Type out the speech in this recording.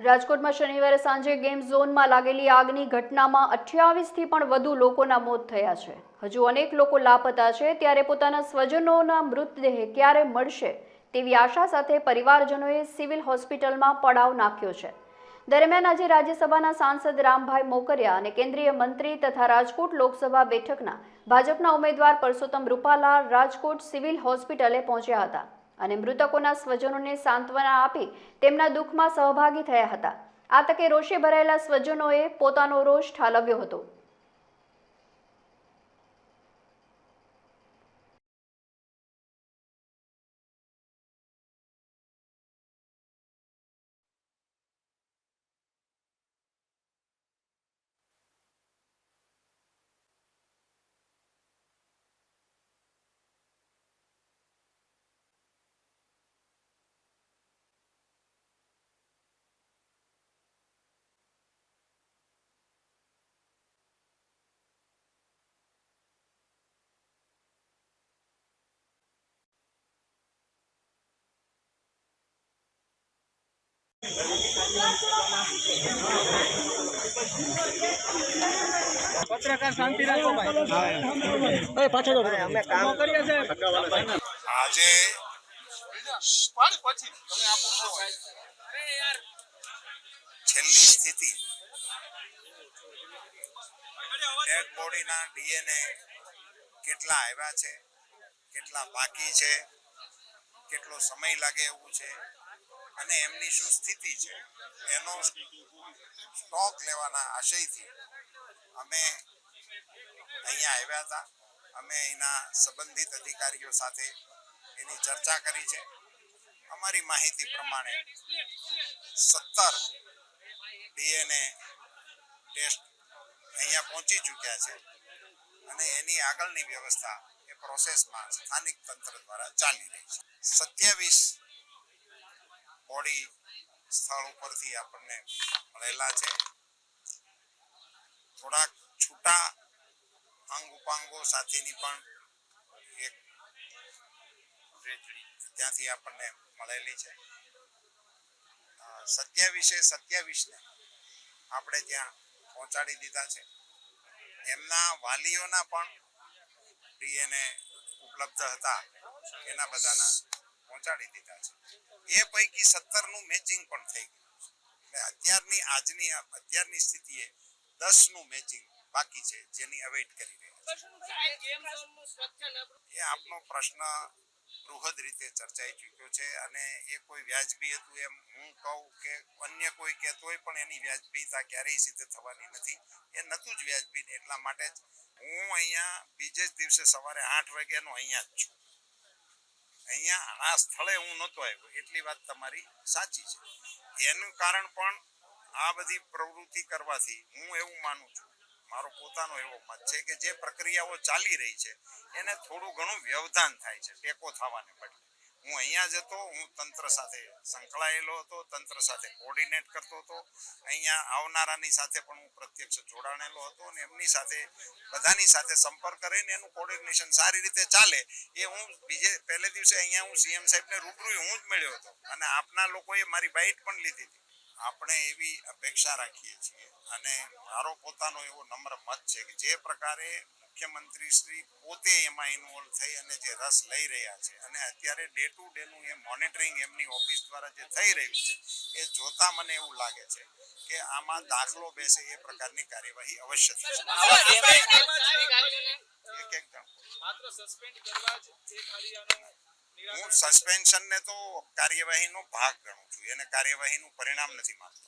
રાજકોટમાં શનિવારે સાંજે ગેમ ઝોનમાં લાગેલી આગની ઘટનામાં અઠ્યાવીસથી પણ વધુ લોકોના મોત થયા છે. હજુ અનેક લોકો લાપતા છે, ત્યારે પોતાના સ્વજનોના મૃતદેહ ક્યારે મળશે તેવી આશા સાથે પરિવારજનોએ સિવિલ હોસ્પિટલમાં પડાવ નાખ્યો છે. દરમિયાન આજે રાજ્યસભાના સાંસદ રામભાઈ મોકરિયા અને કેન્દ્રીય મંત્રી તથા રાજકોટ લોકસભા બેઠકના ભાજપના ઉમેદવાર પરસોત્તમ રૂપાલા રાજકોટ સિવિલ હોસ્પિટલે પહોંચ્યા હતા. અને મૃતકોના સ્વજનોને સાંત્વના આપી તેમના દુઃખમાં સહભાગી થયા હતા. આ તકે રોષે ભરાયેલા સ્વજનોએ પોતાનો રોષ ઠાલવ્યો હતો. પત્રકાર શાંતિ રાખો ભાઈ. પાછળ અમે કામ કરીએ છીએ. આજે છેલ્લી સ્થિતિ. ડેડ બોડીના ડીએનએ કેટલા આવ્યા છે કેટલા બાકી છે કેટલો સમય લાગે એવું છે અને એમની શું સ્થિતિ છે? એનો સ્ટોક લેવાના આશયથી અમે અહીંયા આવ્યા હતા. અમે એના સંબંધિત અધિકારીઓ સાથે એની ચર્ચા કરી છે. અમારી માહિતી પ્રમાણે સત્તર ડીએનએ ટેસ્ટ અહીંયા પહોંચી ચૂક્યા છે અને એની આગળની વ્યવસ્થા એ પ્રોસેસમાં સ્થાનિક તંત્ર દ્વારા ચાલી રહી છે. સત્યાવીસ બોડી સ્થળ ઉપરથી આપણને મળેલા છે. થોડાક છૂટા અંગ ઉપાંગો સાથેની પણ એક ત્યાંથી આપણને મળેલી છે. સત્યાવીસે સત્યાવીસને આપણે ત્યાં પહોંચાડી દીધા છે. એમના વાલીઓના પણ ડીએનએ ઉપલબ્ધ હતા એના બધાના. પહોંચાડી દીધા છે. એ પૈકી સત્તરનું મેચિંગ પણ થઈ ગયું છે. અત્યારની, આજની અત્યારની સ્થિતિએ દસનું મેચિંગ બાકી છે, જેની અવેઇટ કરી રહ્યા છે. એ આપનો પ્રશ્ન બૃહદ રીતે ચર્ચાઈ ચૂક્યો છે અને એ કોઈ વ્યાજબી હતું એમ હું કહું કે અન્ય કોઈ કહેતોય પણ એની વ્યાજબીતા ક્યારેય સિદ્ધ થવાની નથી. એ નહોતું જ વ્યાજબી એટલા માટે જ હું અહીંયા બીજે જ દિવસે સવારે આઠ વાગ્યાનો અહીંયા જ છું. અહીંયા આ સ્થળે હું નહોતો આવ્યો, એટલી વાત તમારી સાચી છે. એનું કારણ પણ આ બધી પ્રવૃત્તિ કરવાથી હું એવું માનું છું. મારો પોતાનો એવો મત છે કે જે પ્રક્રિયાઓ ચાલી રહી છે, એને થોડું ઘણું વ્યવધાન થાય છે, ટેકો થવાને બદલે. હું અહીંયા જ હતો, હું તંત્ર સાથે સંકળાયેલો હતો, તંત્ર સાથે કોર્ડિનેટ કરતો હતો. અહીંયા આવનારાની સાથે પણ હું પ્રત્યક્ષ જોડાણેલો હતો અને એમની સાથે, બધાની સાથે સંપર્ક કરીને એનું કોર્ડિનેશન સારી રીતે ચાલે. એ હું બીજે, પહેલે દિવસે અહીંયા હું સીએમ સાહેબને રૂબરૂ હું જ મળ્યો હતો. અને આપના લોકોએ મારી બાઇટ પણ લીધી હતી. આપણે એવી અપેક્ષા રાખીએ છીએ. અને મારો પોતાનો એવો નમ્ર મત છે કે જે પ્રકારે મુખ્યમંત્રી શ્રી પોતે એમાં ઇન્વોલ્વ થઈ અને જે રસ લઈ રહ્યા છે અને અત્યારે ડે ટુ ડે નું એ મોનિટરિંગ એમની ઓફિસ દ્વારા જે થઈ રહ્યું છે એ જોતા મને એવું લાગે છે કે આમાં દાખલો બેસે એ પ્રકારની કાર્યવાહી અવશ્ય થશે હું સસ્પેન્શન ને તો કાર્યવાહીનો ભાગ ગણું છું એને કાર્યવાહીનું પરિણામ નથી માનતો